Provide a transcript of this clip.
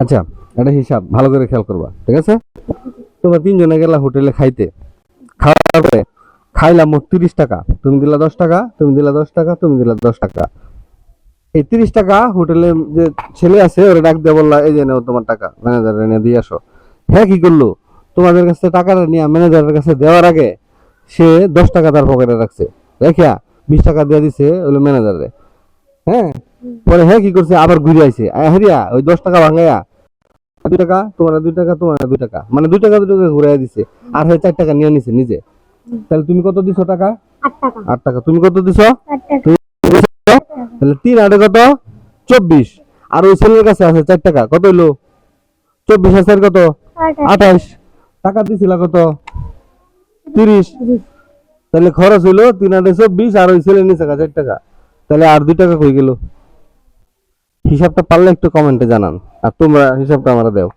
আচ্ছা এটা হিসাব, ভালো করে খেয়াল করবা, ঠিক আছে? তোমরা তিনজনে গেলা হোটেলে খাইতে, খাওয়ার পরে খাইলাম মোট তিরিশ টাকা, তুমি দিলা দশ টাকা, তুমি দিলা দশ টাকা, তুমি দিলা দশ টাকা। এই তিরিশ টাকা হোটেলে যে ছেলে আছে, ওরা ডাক দিয়ে বললা, এই যে নাও তোমার টাকা ম্যানেজার এনে দিয়ে আসো। হ্যাঁ কি করল? তোমাদের কাছে টাকাটা নিয়ে ম্যানেজারের কাছে দেওয়ার আগে সে দশ টাকা তার পকেটে রাখছে। রেখিয়া, বিশ টাকা দিয়ে দিছে ওইলো ম্যানেজারে হ্যাঁ? পরে হ্যাঁ কি করছে? আবার ঘুরে আইছে। হারিয়া ওই দশ টাকা ভাঙাইয়া দুই টাকা তোমার দুই টাকা তোমার দুই টাকা মানে দুই টাকা দুই টাকা ঘুরে দিছে। আর হয়ে চার টাকা নিয়ে নিছে নিজে। তাহলে তুমি কত দিছো টাকা? আট টাকা। তুমি কত দিছো? তাহলে তিন আটে কত? চব্বিশ। আর ওই ছেলের কাছে আছে চার টাকা। কত হইল? চব্বিশ হাজার কত? আঠাইশ টাকা দিছিল কত? তিরিশ। তাহলে খরচ হইল তিন আটে চব্বিশ আর ওই ছেলে নিচে চার টাকা। তাহলে আর দুই টাকা কই গেল? হিসাবটা পারলে একটু কমেন্টে জানান, আর তোমরা হিসাবটা আমরা দাও।